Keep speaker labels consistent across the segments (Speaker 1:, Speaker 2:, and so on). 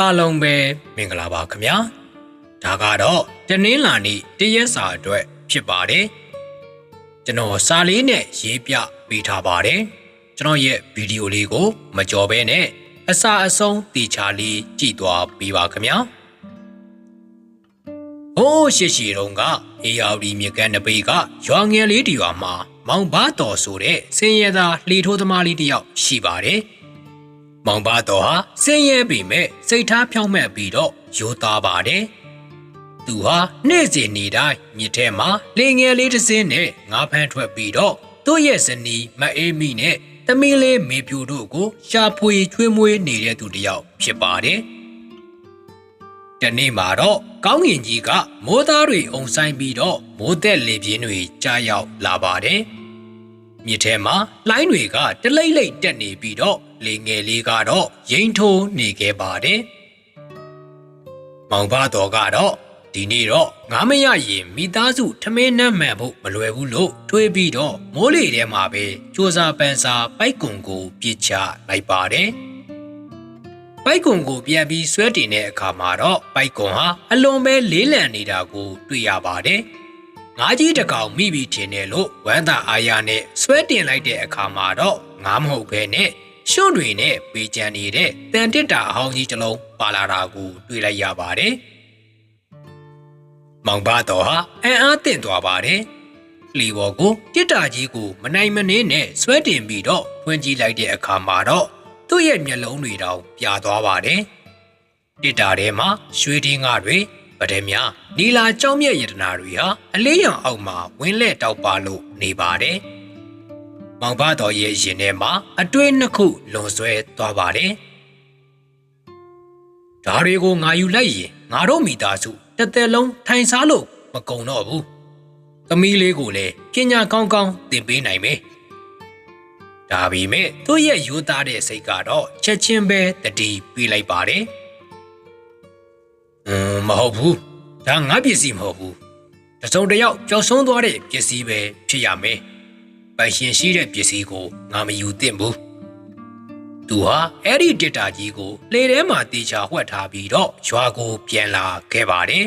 Speaker 1: အားလုံးပဲမင်္ဂလာပါခင်ဗျာဒါကတော့တနင်္လာနေ့တရက်စာအတွက်ဖြစ်ပါတယ်ကျွန်တော်စာလေးနဲ့ရေးပြပေးထားပါတယ်ကျွန်တော်ရဲ့ဗီဒီယိုလေးကို မကြော်ဘဲနဲ့အစာအဆုံးတေချာလေးကြည့်သွားပေးပါခင်ဗျာဟိုးရှိရှိတုန်းကအေယာဝတီမြေကမ်းနဘေးကရွာငယ်လေးတရွာမှာမောင်ဘာတော်ဆိုတဲ့စင်ရသားလှေထိုးသမားလေးတစ်ယောက်ရှိပါတယ် မောင်ပါတော်ဟာစင်းရဲပေမဲ့စိတ်ထားဖြောင့်မတ်ပြီးတော့ရိုးသားပါတယ်။သူဟာနေ့စဉ်နေ့တိုင်းမြစ်ထဲမှာလေငယ်လေးတစ်စင်းနဲ့ငါးဖမ်းထွက်ပြီးတော့သူ့ရဲ့ဇနီးမအေးမီနဲ့သမီးလေးမေပြူတို့ကိုရှာဖွေချွေးမွေးနေတဲ့သူတစ်ယောက်ဖြစ်ပါတယ်။တနေ့မှာတော့ကောင်းငင်ကြီးကမိုးသားတွေအုံဆိုင်ပြီးတော့မိုးသက်လေပြင်းတွေကြားရောက်လာပါတယ်။မြစ်ထဲမှာလိုင်းတွေကတလိမ့်လိမ့်တက်နေပြီးတော့ လေငယ်လေးကတော့ရင်ထိုးနေခဲ့ပါတယ်။မောင်ဘတော်ကတော့ဒီနေ့တော့ငါမရရင်မိသားစုထမင်းနှမ်းမှန်ဖို့မလွယ်ဘူးလို့တွေးပြီးတော့မိုးလေထဲမှာပဲစူစာပန်စာပိုက်ကွန်ကိုပြစ်ချလိုက်ပါတယ်။ပိုက်ကွန်ကိုပြန်ပြီးဆွဲတင်တဲ့အခါမှာတော့ပိုက်ကွန်ဟာအလွန်ပဲလေးလံနေတာကိုတွေ့ရပါတယ်။ငါးကြီးတစ်ကောင်မိပြီးထင်တယ်လို့ဝမ်းသာအားရနဲ့ဆွဲတင်လိုက်တဲ့အခါမှာတော့ငါမဟုတ်ဘဲနဲ့ ရှွန့်တွေနဲ့ပေးချန်နေတဲ့တန်တစ်တာအဟောင်းကြီးတစ်လုံးပါလာတာကိုတွေ့လိုက်ရပါတယ်။မောင်ဘတော်ဟာအံ့အားသင့်သွားပါတယ်။လီဘော်ကိုတစ်တာကြီးကိုမနိုင်မနှင်းနဲ့ဆွဲတင်ပြီးတော့ဖွင့်ကြည့်လိုက်တဲ့အခါမှာတော့သူ့ရဲ့မျက်လုံးတွေတောင်ပြာသွားပါတယ်။တစ်တာထဲမှာရွှေတင်းငါတွေဗဒဲများနီလာကြောင်းမြက်ရတနာတွေဟာအလေးရောင်အောက်မှာဝင်းလက်တောက်ပါလို့နေပါတယ်။ မောင်ဘတော်ရဲ့ရင်ထဲမှာအတွင်းနှစ်ခုလွန်ဆွဲသွားပါတယ်။ဒါတွေကိုငါယူလိုက်ရင်ငါတို့မိသားစုတစ်သက်လုံးထိုင်စားလို့မကုံတော့ဘူး။သမီးလေးကိုလည်းပညာကောင်းကောင်းသင်ပေးနိုင်မယ်။ဒါပေမဲ့သူ့ရဲ့ယူသားတဲ့စိတ်ကတော့ချက်ချင်းပဲတတိပေးလိုက်ပါတယ်။အင်းမဟုတ်ဘူးဒါငါပစ္စည်းမဟုတ်ဘူးတစုံတစ်ယောက်ကြောက်ဆုံးသွားတဲ့ပစ္စည်းပဲဖြစ်ရမယ် ပိုင်ရှင်ရှိတဲ့ပစ္စည်းကိုငါမယူသင့်ဘူးသူဟာအဲ့ဒီတစ်တာကြီးကိုလေထဲမှာတေချာဝှက်ထားပြီးတော့ရွာကိုပြန်လာခဲ့ပါတယ်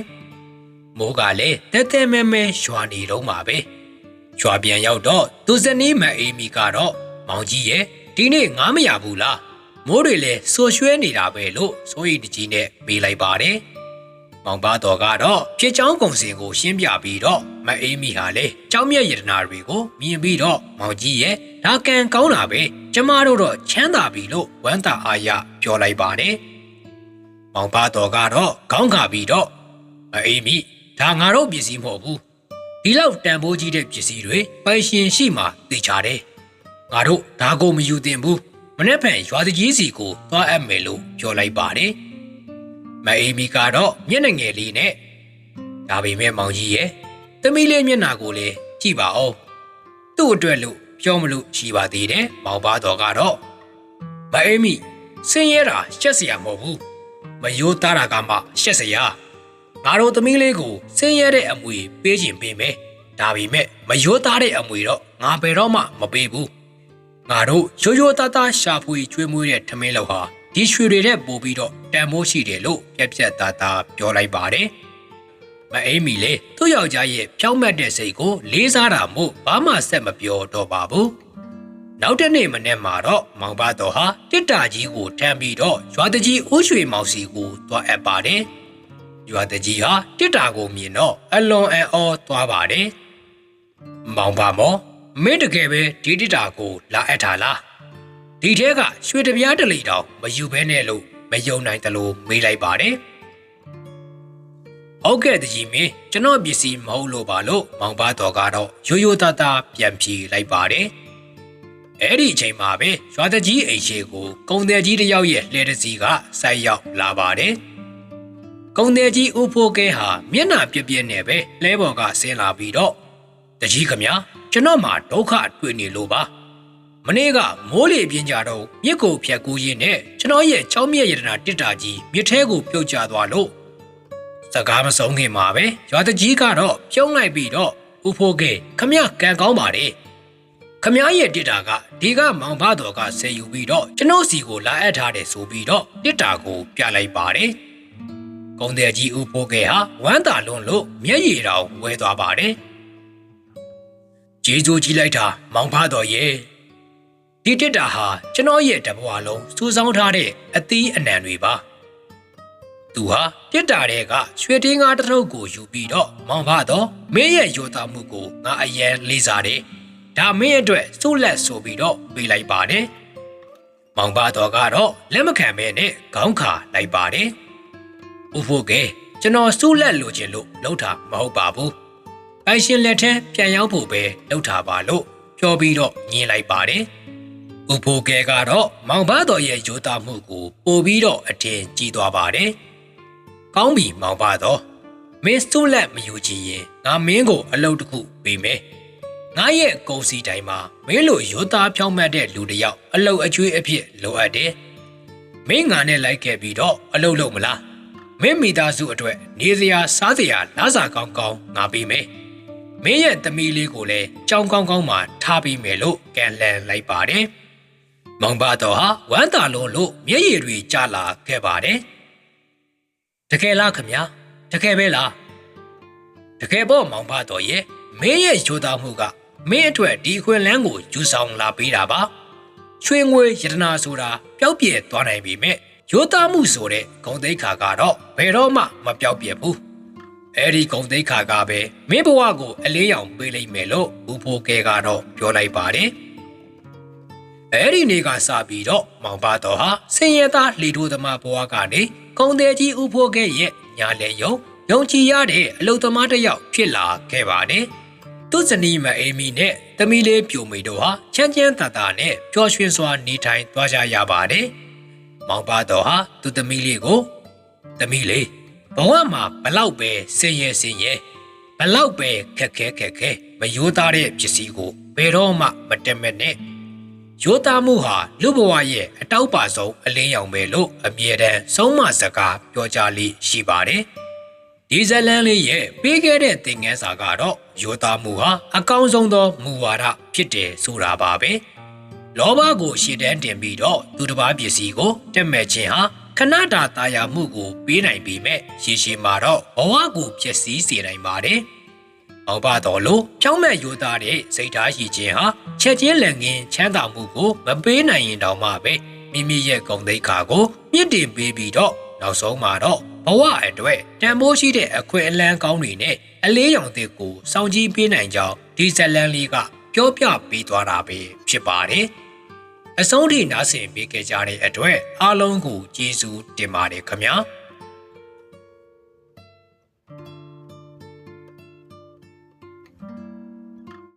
Speaker 1: မိုးကလည်းတဲတဲမဲမဲရွာနေတော့မှာပဲရွာပြန်ရောက်တော့သူဇနီးမအေးမီကတော့မောင်ကြီးရဲ့ဒီနေ့ငါမရဘူးလားမိုးတွေလည်းဆိုရွှဲနေတာပဲလို့စိုးရိမ်တကြီးနဲ့မေးလိုက်ပါတယ် မောင်ပါတော်ကတော့ဖြစ်ချောင်းကုံစင်ကိုရှင်းပြပြီးတော့မအေးမီဟာလေကြောင်းမြက်ရတနာတွေကိုမြင်ပြီးတော့မောင်ကြီးရဲ့ဒါကန်ကောင်းတာပဲကျမတို့တော့ချမ်းသာပြီလို့ဝမ်းသာအားရပြောလိုက်ပါတယ်။မောင်ပါတော်ကတော့ခေါင်းခါပြီးတော့မအေးမီဒါငါတို့ပစ္စည်းမဟုတ်ဘူးဒီလောက်တန်ဖိုးကြီးတဲ့ပစ္စည်းတွေပိုင်ရှင်ရှိမှသိချတယ်။ငါတို့ဒါကိုမယူသင့်ဘူးမနေ့ဖန်ရွာတကြီးစီကိုသွားအပ်မယ်လို့ပြောလိုက်ပါတယ်။ မအေးမီကတော့မျက်နှာငယ်လေးနဲ့ဒါပေမဲ့မောင်ကြီးရဲ့သမီးလေးမျက်နှာကိုလည်းကြည့်ပါဦးသူ့အတွက်လို့ပြောမလို့ရှိပါသေးတယ်မောင်ပါတော်ကတော့မအေးမီဆင်းရဲတာရှက်စရာမဟုတ်ဘူးမယိုးသားတာကမှရှက်စရာငါတို့သမီးလေးကိုဆင်းရဲတဲ့အမွေပေးခြင်းပေးမယ်ဒါပေမဲ့မယိုးသားတဲ့အမွေတော့ငါဘယ်တော့မှမပေးဘူးငါတို့ရိုးရိုးသားသားရှာဖွေကျွေးမွေးတဲ့ထမင်းလောက်ဟာ ဒီရွှေတွေတဲ့ပို့ပြီးတော့တန်မိုးရှိတယ်လို့ပြက်ပြက်သားသားပြောလိုက်ပါတယ်။မအိမ်မီလေသူ့ယောက်ျားရဲ့ဖြောင်းမတ်တဲ့စိတ်ကိုလေးစားတာမို့ဘာမှဆက်မပြောတော့ပါဘူး။နောက်တစ်နေ့မနေ့မှာတော့မောင်ဘတော်ဟာတစ်တာကြီးကိုထမ်းပြီးတော့ရွာတကြီးဦးရွှေမောင်စီကိုသွားအပ်ပါတယ်။ရွာတကြီးဟာတစ်တာကိုမြင်တော့အလွန်အံ့ဩသွားပါတယ်။မောင်ပါမောမင်းတကယ်ပဲဒီတစ်တာကိုလာအပ်တာလား ဒီထဲကရွှေတပြားတစ်လိတောင်မယူဘဲနဲ့လို့မယုံနိုင်တယ်လို့မေးလိုက်ပါတယ်ဟုတ်ကဲ့တကြီးမင်းကျွန်တော်ပစ္စည်းမဟုတ်လို့ပါလို့မောင်ပါတော်ကတော့ရိုးရိုးသားသားပြန်ဖြေလိုက်ပါတယ်အဲ့ဒီအချိန်မှာပဲရွာတကြီးအိမ်ရှိကိုကုံတယ်ကြီးတစ်ယောက်ရဲ့လှဲတစီကဆိုက်ရောက်လာပါတယ်ကုံတယ်ကြီးဦးဖိုးကဲဟာမျက်နှာပြက်ပြက်နဲ့ပဲလဲပေါ်ကဆင်းလာပြီးတော့တကြီးခမညာကျွန်တော်မှာဒုက္ခတွေ့နေလို့ပါ မနေ့ကမိုးလေပြင်းကြတော့မြစ်ကိုဖြတ်ကူးရင်းနဲ့ကျွန်တော်ရဲ့ချောင်းမြက်ရတနာတစ်တာကြီးမြစ်ထဲကိုပြုတ်ကျသွားလို့စကားမဆုံးခင်မှာပဲရွာတကြီးကတော့ပြုံးလိုက်ပြီးတော့ဥဖိုးကခမညာကံကောင်းပါတယ်ခမားရဲ့တစ်တာကဒီကမောင်ဖတော်ကဆယ်ယူပြီးတော့ကျွန်တော်စီကိုလာအပ်ထားတယ်ဆိုပြီးတော့တစ်တာကိုပြလိုက်ပါတယ်။ကုံတဲ့ကြီးဦးဖိုးကဲဟာဝမ်းသာလွန်းလို့မျက်ရည်တော်ဝဲသွားပါတယ်။ကျေးဇူးကြီးလိုက်တာမောင်ဖတော်ရဲ့ ဒီတစ်တာဟာကျွန်တော်ရဲ့တဘွားလုံးစူးစောင်းထားတဲ့အသီးအနှံတွေပါ။သူဟာတစ်တာတဲ့ကရွှေတင်းကားတစ်ထုပ်ကိုယူပြီးတော့မောင်ဖတော်မင်းရဲ့ယောသားမှုကိုငါအရင်လေးစားတယ်။ဒါမင်းအတွက်စိုးလက်ဆိုပြီးတော့ပေးလိုက်ပါတယ်။မောင်ဖတော်ကတော့လက်မခံပဲနဲ့ခေါင်းခါလိုက်ပါတယ်။ဥဖို့ကဲကျွန်တော်စိုးလက်လိုချင်လို့လှုပ်တာမဟုတ်ပါဘူး။ပိုင်ရှင်လက်ထဲပြန်ရောက်ဖို့ပဲလှုပ်တာပါလို့ပြောပြီးတော့ညင်လိုက်ပါတယ်။ ဥဖို့ကဲကတော့မောင်ဖတော်ရဲ့ယောသားမှုကိုပို့ပြီးတော့အထင်ကြီးသွားပါတယ်။ကောင်းပြီမောင်ပါတော့မင်းစုလက်မယူချင်ရင်ငါမင်းကိုအလုပ်တစ်ခုပေးမယ်ငါရဲ့ကုံစီတိုင်းမှာမင်းလိုရိုးသားဖြောင်းမှတ်တဲ့လူတစ်ယောက်အလုပ်အကျွေးအဖြစ်လိုအပ်တယ်မင်းငါနဲ့လိုက်ခဲ့ပြီးတော့အလုပ်လုပ်မလားမင်းမိသားစုအတွက်နေစရာစားစရာလစာကောင်းကောင်းငါပေးမယ်မင်းရဲ့သမီးလေးကိုလည်းကြောင်းကောင်းကောင်းမှထားပေးမယ်လို့ကန်လန်လိုက်ပါတယ် မောင်ပါတော့ဟာဝမ်းသာလုံးလို့မျက်ရည်တွေကျလာခဲ့ပါတယ်တကယ်လားခမညာတကယ်ပဲလားတကယ်ပေါ့မောင်ဖတော်ရဲ့မင်းရဲ့ယူသားမှုကမင်းအတွက်ဒီခွင့်လန်းကိုယူဆောင်လာပေးတာပါချွေငွေယတနာဆိုတာပျောက်ပြဲသွားနိုင်ပြီမဲ့ယူသားမှုဆိုတဲ့ဂုံသိက္ခာကတော့ဘယ်တော့မှမပျောက်ပြဲဘူးအဲ့ဒီဂုံသိက္ခာကပဲမင်းဘဝကိုအလေးရောင်ပေးလိုက်မယ်လို့ဘူဖိုကဲကတော့ပြောလိုက်ပါတယ် အဲ့ဒီနေ့ကစပြီးတော့မောင်ပါတော်ဟာဆင်းရဲသားလှီထိုးသမားဘဝကနေကုံတယ်ကြီးဥဖိုးကဲရဲ့ညာလေယုံယုံကြည်ရတဲ့အလုသမားတစ်ယောက်ဖြစ်လာခဲ့ပါတယ်။သူ့ဇနီးမအေမီနဲ့သမီးလေးပြိုမိတို့ဟာချမ်းချမ်းသာသာနဲ့ပျော်ရွှင်စွာနေထိုင်သွားကြရပါတယ်။မောင်ပါတော်ဟာသူ့သမီးလေးကိုသမီးလေးဘဝမှာဘလောက်ပဲဆင်းရဲဆင်းရဲဘလောက်ပဲခက်ခဲခက်ခဲမယိုးသားတဲ့ပစ္စည်းကိုဘယ်တော့မှမတက်မဲ့နဲ့ ရိုးသားမှုဟာလူဘဝရဲ့အတောက်ပါဆုံးအလင်းရောင်ပဲလို့အမြဲတမ်းဆုံးမစကားပြောကြားလေးရှိပါတယ်။ဒီဇလန်လေးရဲ့ပေးခဲ့တဲ့သင်ခန်းစာကတော့ရိုးသားမှုဟာအကောင်းဆုံးသောမူဝါဒဖြစ်တယ်ဆိုတာပါပဲ။လောဘကိုရှေ့တန်းတင်ပြီးတော့သူတစ်ပါးပစ္စည်းကိုတက်မဲ့ခြင်းဟာခဏတာတာယာမှုကိုပေးနိုင်ပေမဲ့ရေရှည်မှာတော့ဘဝကိုပျက်စီးစေနိုင်ပါတယ်။ အောင်ပါတော်လို့ဖြောင်းမဲ့ယူသားတဲ့စိတ်ဓာတ်ရှိခြင်းဟာချက်ချင်းလက်ငင်းချမ်းသာမှုကိုမပေးနိုင်ရင်တောင်မှပဲမိမိရဲ့ဂုဏ်သိက္ခာကိုမြင့်တင်ပေးပြီးတော့နောက်ဆုံးမှာတော့ဘဝအတွက်တန်ဖိုးရှိတဲ့အခွင့်အလမ်းကောင်းတွေနဲ့အလေးရောင်တဲ့ကိုစောင့်ကြည့်ပေးနိုင်ကြောင်းဒီဇက်လန်လေးကပြောပြပေးသွားတာပဲဖြစ်ပါတယ်အဆုံးထိနားဆင်ပေးခဲ့ကြတဲ့အတွက်အားလုံးကိုကျေးဇူးတင်ပါတယ်ခင်ဗျာ။